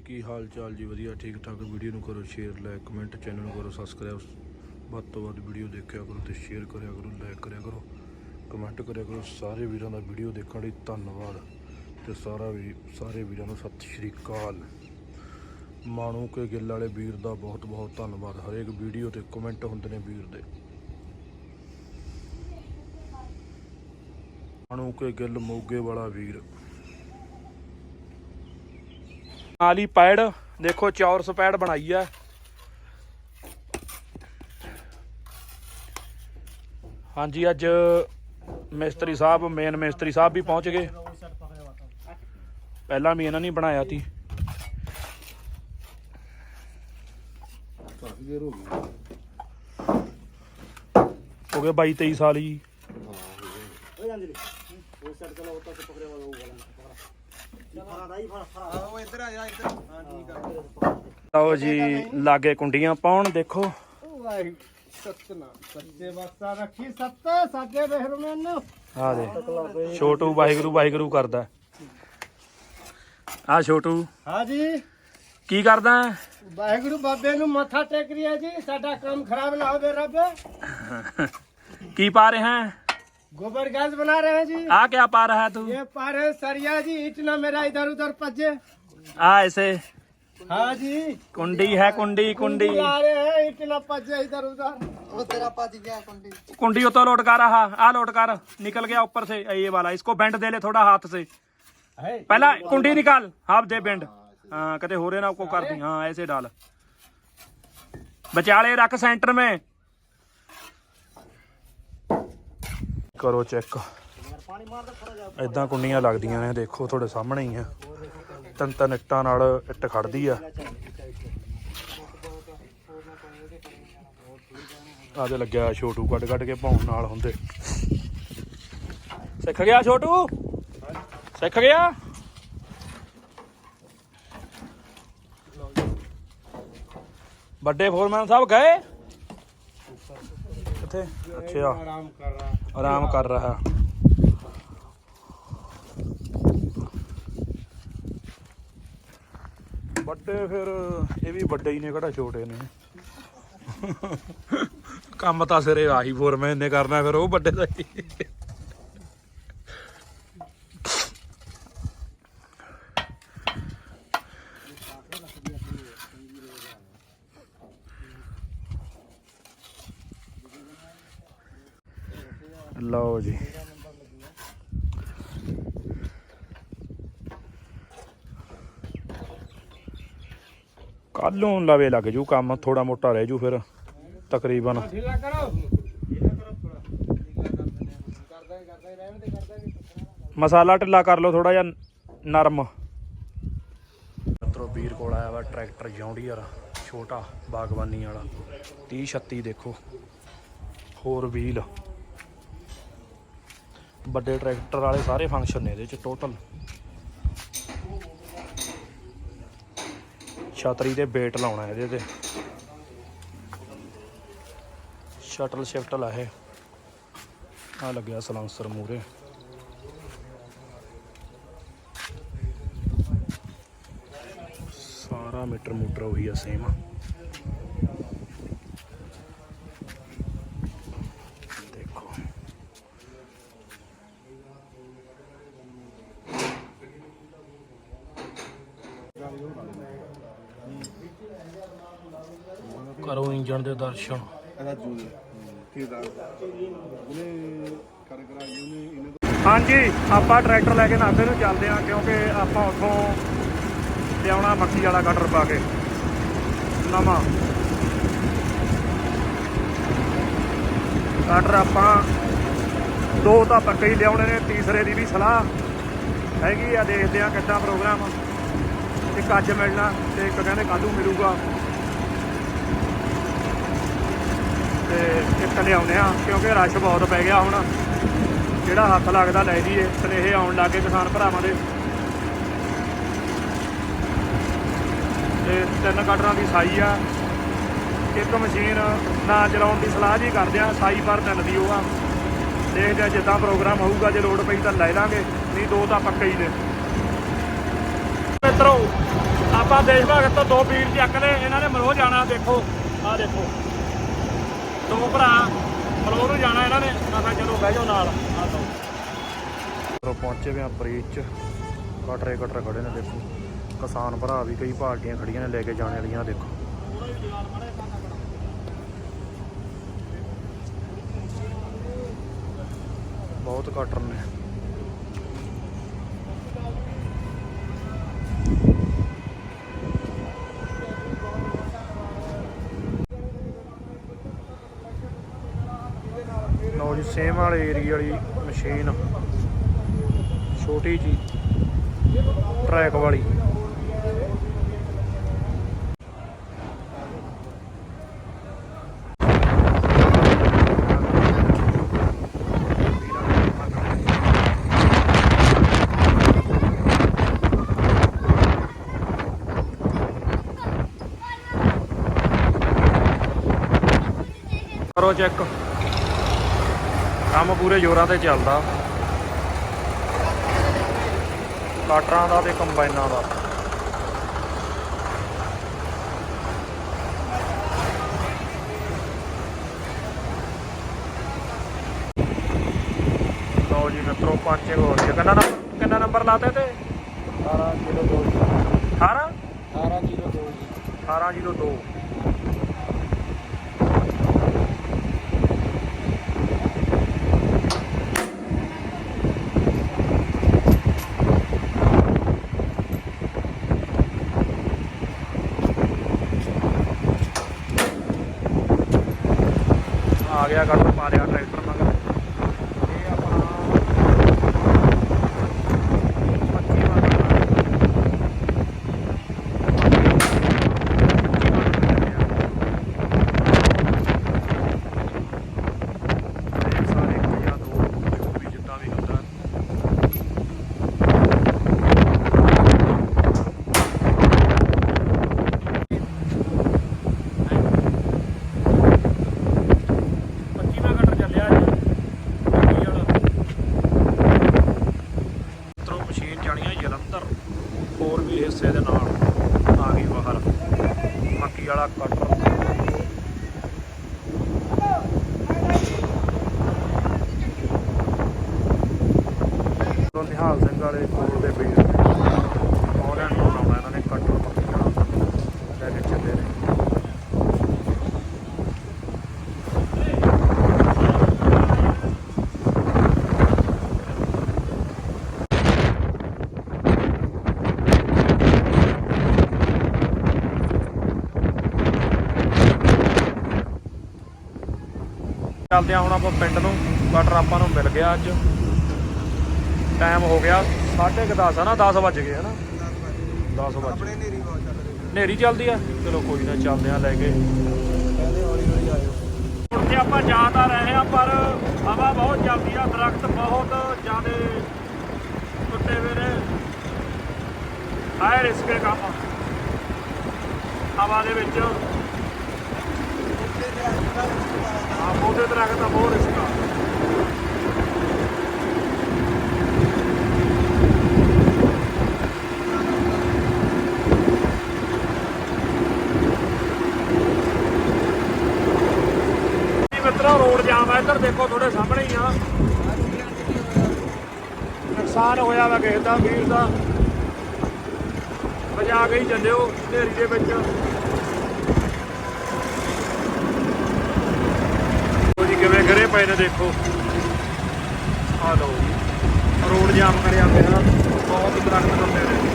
ਕੀ ਹਾਲ ਚਾਲ ਜੀ? ਵਧੀਆ, ਠੀਕ ਠਾਕ। ਵੀਡੀਓ ਨੂੰ ਕਰੋ ਸ਼ੇਅਰ ਲਾਈਕ ਕਮੈਂਟ ਚੈਨਲ ਨੂੰ ਕਰੋ ਸਬਸਕ੍ਰਾਈਬ ਵੱਧ ਤੋਂ ਵੱਧ ਵੀਡੀਓ ਦੇਖਿਆ ਕਰੋ ਤੇ ਸ਼ੇਅਰ ਕਰਿਆ ਕਰੋ ਲਾਈਕ ਕਰਿਆ ਕਰੋ ਕਮੈਂਟ ਕਰਿਆ ਕਰੋ। ਸਾਰੇ ਵੀਰਾਂ ਦਾ ਵੀਡੀਓ ਦੇਖਣ ਲਈ ਧੰਨਵਾਦ। ਤੇ ਸਾਰਾ ਵੀ, ਸਾਰੇ ਵੀਰਾਂ ਨੂੰ ਸਤਿ ਸ਼੍ਰੀ ਅਕਾਲ। ਮਾਣੂ ਕੇ ਗਿੱਲ ਵਾਲੇ ਵੀਰ ਦਾ ਬਹੁਤ ਬਹੁਤ ਧੰਨਵਾਦ। ਹਰੇਕ ਵੀਡੀਓ ਤੇ ਕਮੈਂਟ ਹੁੰਦੇ ਨੇ ਵੀਰ ਦੇ। ਮਾਣੂ ਕੇ ਗਿੱਲ ਮੋਗੇ ਵਾਲਾ ਵੀਰ। ਨਾਲੀ ਪੈੜ ਦੇਖੋ ਚੌਰਸ ਪੈੜ ਬਣਾਈ ਆ। ਹਾਂਜੀ ਅੱਜ ਮਿਸਤਰੀ ਸਾਹਿਬ ਮੇਨ ਮਿਸਤਰੀ ਸਾਹਿਬ ਵੀ ਪਹੁੰਚ ਗਏ। ਪਹਿਲਾਂ ਵੀ ਇਹਨਾਂ ਨੇ ਬਣਾਇਆ ਸੀ। ਕਾਫੀ ਦੇਰ ਹੋ ਗਈ। ਹੋ ਗਏ 22 23 ਸਾਲ ਜੀ ਉਹ ਇੱਧਰ ਆ ਜਾ ਇੱਧਰ ਹਾਂ ਠੀਕ ਆ ਲਓ ਜੀ ਲਾਗੇ ਕੁੰਡੀਆਂ ਪਾਉਣ ਦੇਖੋ। ਵਾਹਿਗੁਰੂ ਸਤਨਾ ਸੱਚੇ ਵਸਤਾ ਰੱਖੀ ਸੱਤ ਸਾਜੇ ਬਹਿਰ ਮੈਨੂੰ ਆ ਦੇ। ਛੋਟੂ ਵਾਹਿਗੁਰੂ ਵਾਹਿਗੁਰੂ ਕਰਦਾ। ਆ ਛੋਟੂ ਹਾਂ ਜੀ ਕੀ ਕਰਦਾ? ਹੈ? ਵਾਹਿਗੁਰੂ ਬਾਬੇ ਨੂੰ ਮੱਥਾ ਟੇਕ ਰਿਹਾ ਜੀ ਸਾਡਾ ਕੰਮ ਖਰਾਬ ਨਾ ਹੋਵੇ ਰੱਬ। ਕੀ ਪਾ ਰਿਹਾ? ਹੈ गोबर गैस बना रहे हैं जी। आ क्या पा रहा है तू? ये पा रहे सरिया जी इतना मेरा इधर उधर पजे। आ ऐसे। हाँ जी। कुंडी है कुंडी कुंडी आ रहे हैं इतना ना पजे इधर उधर। तेरा कुंडी। कुंडी उतर लौटका रहा आ लौटकर निकल गया ऊपर से ये वाला। इसको बेंट दे ले थोड़ा हाथ से। पहला कुंडी निकाल हाफ़ दे बेंट हाँ कते हो रहे ना आपको कर दी। हाँ ऐसे डाल। बचाले रख सेंटर में। ਕਰੋ ਚੈੱਕ। ਇਦਾਂ ਕੁੰਡੀਆਂ ਲੱਗਦੀਆਂ ਨੇ, ਦੇਖੋ, ਤੁਹਾਡੇ ਸਾਹਮਣੇ ਹੀ ਆ। ਤਿੰਨ ਤਿੰਨ ਇੱਟਾਂ ਨਾਲ ਇੱਟ ਖੜਦੀ ਆ। ਆਦੇ ਲੱਗਿਆ ਛੋਟੂ ਕੱਢ ਕੱਢ ਕੇ ਪਾਉਣ ਨਾਲ ਹੁੰਦੇ। ਸਿੱਖ ਗਿਆ ਛੋਟੂ? ਸਿੱਖ ਗਿਆ? ਵੱਡੇ ਫੋਰਮੈਨ ਸਾਹਿਬ ਗਏ? ਇੱਥੇ? ਅੱਛਾ। ਆਰਾਮ ਕਰ ਰਹਾ ਆਰਾਮ ਕਰ ਰਹਾ ਵੱਡੇ ਫਿਰ ਇਹ ਵੀ ਵੱਡੇ ਹੀ ਨੇ ਕਿਹੜਾ ਛੋਟੇ ਨੇ। ਕੰਮ ਤਾਂ ਸਿਰੇ ਆਹੀ ਫੋਰਮੈਨ ਇੰਨੇ ਕਰਨਾ ਫਿਰ ਉਹ ਵੱਡੇ ਦਾ ਹੀ। ਲਓ ਜੀ। ਕੱਲ ਲਵੇ ਲੱਗ ਜੂ ਕੰਮ ਥੋੜਾ ਮੋਟਾ ਰਹਿ ਜੂ ਫਿਰ, ਤਕਰੀਬਨ। ਮਸਾਲਾ ਢਿੱਲਾ ਕਰ ਲਓ ਥੋੜਾ ਜਿਹਾ, ਨਰਮ। ਮਿੱਤਰੋ, ਵੀਰ ਕੋਲ ਆਇਆ ਵਾ ਟਰੈਕਟਰ ਜੌਂਡੀ ਯਾਰ ਛੋਟਾ ਬਾਗਬਾਨੀ ਵਾਲਾ। 30 36 ਦੇਖੋ, ਹੋਰ ਵੀਲ। ਵੱਡੇ ਟਰੈਕਟਰ ਵਾਲੇ ਸਾਰੇ ਫੰਕਸ਼ਨ ਨੇ ਇਹਦੇ ਚ ਟੋਟਲ ਛਤਰੀ ਦੇ ਬੇਟ ਲਾਉਣਾ ਇਹਦੇ ਤੇ। ਸ਼ਟਲ ਸ਼ਿਫਟ ਲਾ ਇਹ। ਆ ਲੱਗਿਆ ਸਲਾਂਸਰ ਮੂਰੇ ਸਾਰਾ ਮੀਟਰ ਮੂਟਰ ਉਹੀ ਆ ਸੇਮ ਦੇਖੋ ਕਰੋ ਇੰਜਣ ਦੇ ਦਰਸ਼ਨ ਹਾਂਜੀ, ਆਪਾਂ ਟਰੈਕਟਰ ਲੈ ਕੇ ਨਾਭੇ ਨੂੰ ਚੱਲਦੇ ਹਾਂ ਕਿਉਂਕਿ ਆਪਾਂ ਉੱਥੋਂ ਲਿਆਉਣਾ ਮੱਕੀ ਵਾਲਾ ਕਟਰ ਪਾ ਕੇ। ਨਵਾਂ। ਕਟਰ ਆਪਾਂ ਦੋ ਤਾਂ ਪੱਕੇ ਹੀ ਲਿਆਉਣੇ ਨੇ, ਤੀਸਰੇ ਦੀ ਵੀ ਸਲਾਹ ਹੈਗੀ ਆ, ਦੇਖਦੇ ਆ ਕਿੱਦਾਂ ਪ੍ਰੋਗਰਾਮ ਇੱਕ ਅੱਜ ਮਿਲਣਾ ਤੇ ਇੱਕ ਕਹਿੰਦੇ ਕੱਲ੍ਹ ਮਿਲੂਗਾ। ਤੇ ਇੱਕ ਲਿਆਉਣੇ ਆ ਕਿਉਂਕਿ ਰਸ਼ ਬਹੁਤ ਪੈ ਗਿਆ ਹੁਣ। ਜਿਹੜਾ ਹੱਥ ਲੱਗਦਾ ਲੈ ਜੀਏ ਸਨੇਹੇ ਆਉਣ ਲੱਗੇ ਕਿਸਾਨ ਭਰਾਵਾਂ ਦੇ। ਤੇ ਤਿੰਨ ਕਟਰਾਂ ਦੀ ਸਾਈ ਆ। ਇੱਕ ਮਸ਼ੀਨ ਨਾ ਚਲਾਉਣ ਦੀ ਸਲਾਹ ਜੀ ਕਰਦੇ ਆ, ਸਾਈ ਪਰ ਤਿੰਨ ਦੀ ਉਹ ਆ। ਦੇਖਦੇ ਆ ਜਿੱਦਾਂ ਪ੍ਰੋਗਰਾਮ ਹੋਊਗਾ, ਜੇ ਲੋਡ ਪਈ ਤਾਂ ਲੈ ਲਾਂਗੇ, ਨਹੀਂ ਦੋ ਤਾਂ ਪੱਕੇ ਹੀ ਨੇ। ਮਿੱਤਰੋ, ਆਪਾਂ ਦੇਸ਼ ਭਗਤ ਤੋਂ ਦੋ ਵੀਰ ਚੱਕ ਲਏ ਇਹਨਾਂ ਨੇ ਮਰੋ ਜਾਣਾ, ਦੇਖੋ, ਆਹ ਦੇਖੋ। ਦੋ ਭਰਾ ਮਰੋ ਨੂੰ ਜਾਣਾ ਇਹਨਾਂ ਨੇ ਮੈਂ ਕਿਹਾ ਚਲੋ ਬਹਿ ਜਾਓ ਨਾਲ। ਆਹ ਲਓ ਪਰ ਪਹੁੰਚੇ ਵੀ ਆ ਬਰੀਚ। ਚ ਕਟਰੇ ਕਟਰ ਖੜੇ ਨੇ ਦੇਖੋ। ਕਿਸਾਨ ਭਰਾ ਵੀ ਕਈ ਪਾਰਟੀਆਂ ਖੜੀਆਂ ਨੇ ਲੈ ਕੇ ਜਾਣੇ ਵਾਲੀਆਂ ਦੇਖੋ। ਬਹੁਤ ਕਟਰ ਨੇ। ਸੇਮ ਵਾਲੇ ਏਰੀ ਵਾਲੀ ਮਸ਼ੀਨ। ਛੋਟੀ ਜੀ ਟਰੈਕ ਵਾਲੀ। ਕਰੋ ਚੈੱਕ। ਕੰਮ ਪੂਰੇ ਜ਼ੋਰਾਂ ਤੇ ਚੱਲਦਾ। ਕਾਟਰਾਂ ਦਾ ਤੇ ਕੰਬਾਈਨਾਂ ਦਾ। ਲਓ ਜੀ ਮਿੱਤਰੋ ਪੰਜੇ ਹੋ ਕਿੰਨਾ ਨੰਬਰ ਕਿੰਨਾ ਨੰਬਰ ਲਾਤੇ ਤੇ? 1802 18 1802 1802 ਆ ਗਿਆ ਕੱਟ ਮਾਰਿਆ ਟਰੈਕਟਰ ਮਗਰ ਇਹ ਆਪਣਾ 25 ਵਾਲਾ ਸਾਰੇ ਇੱਕ ਜਾਂ ਦੋ ਜੋ ਵੀ ਜਿੱਦਾਂ ਵੀ ਹੁੰਦਾ ਪੱਚੀਵਾਂ ਕਟਰ ਚੱਲਿਆ ਅੱਜ ਗੱਡੀ ਵਾਲਾ ਮਿੱਤਰੋ ਮਸ਼ੀਨ ਜਾਣੀਆਂ ਜਲੰਧਰ ਹੋਰ ਵੀ ਹਿੱਸੇ ਦੇ ਨਾਲ ਆ ਗਈ ਬਾਹਰ ਮੱਕੀ ਵਾਲਾ ਕਟਰ ਤੋਂ ਨਿਹਾਲ ਸਿੰਘ ਵਾਲੇ ਕੋਲ ਦੇ ਵੀਰ ਉਹਨਾਂ ਨੂੰ ਲਾਉਣਾ ਇਹਨਾਂ ਨੇ ਕਟਰ ਮੱਕੀ ਵਾਲਾ ਲੈ ਕੇ ਚੱਲੇ ਨੇ ਚੱਲਦੇ ਆ ਹੁਣ ਆਪਾਂ ਪਿੰਡ ਨੂੰ ਕਟਰ ਆਪਾਂ ਨੂੰ ਮਿਲ ਗਿਆ ਅੱਜ। ਟਾਈਮ ਹੋ ਗਿਆ 10:30 ਆ ਨਾ 10 ਵੱਜ ਗਏ ਹਨਾ 10 ਵੱਜ ਆਪਣੇ ਨੇਰੀ ਬਹੁਤ ਚੱਲ ਰਹੀ ਹਨੇਰੀ ਚੱਲਦੀ ਆ? ਚਲੋ ਕੋਈ ਨਾ ਚੱਲਦੇ ਆ ਲੈ ਕੇ। ਕਹਿੰਦੇ ਹੌਲੀ ਹੌਲੀ ਆਇਓ ਹੁਣ ਤੇ ਆਪਾਂ ਜਾ ਤਾਂ ਰਹੇ ਆ ਪਰ ਹਵਾ ਬਹੁਤ ਚੱਲਦੀ ਆ ਦਰਖਤ ਬਹੁਤ ਜ਼ਿਆਦੇ ਟੁੱਟੇ ਹੋਏ ਨੇ। ਹਾਇ ਰਿਸਕ ਹੈ ਕੰਮ ਹਵਾ ਦੇ ਵਿੱਚ। ਆ ਬੋਦੇ ਦਰਖਤ ਦਾ ਬਹੁਤ ਰਿਸਕ ਆ। ਜੀ ਮਿੱਤਰੋ, ਰੋਡ ਜਾਮ ਆ, ਇੱਧਰ ਦੇਖੋ, ਤੁਹਾਡੇ ਸਾਹਮਣੇ ਹੀ ਆ। ਨੁਕਸਾਨ ਹੋਇਆ ਵਾ ਕਿਸੇ ਦਾ, ਵੀਰ ਦਾ। ਬਚਾ ਕੇ ਹੀ ਚੱਲਿਓ ਹਨੇਰੀ ਦੇ ਵਿੱਚ ਉਹ ਜੀ ਕਿਵੇਂ ਕਰੇ ਪਏ ਨੇ ਦੇਖੋ। ਆ ਲਓ ਰੋਡ ਜਾਮ ਕਰਿਆ ਪਿਆ। ਬਹੁਤ ਦਰਖਤ ਟੁੱਟੇ ਨੇ।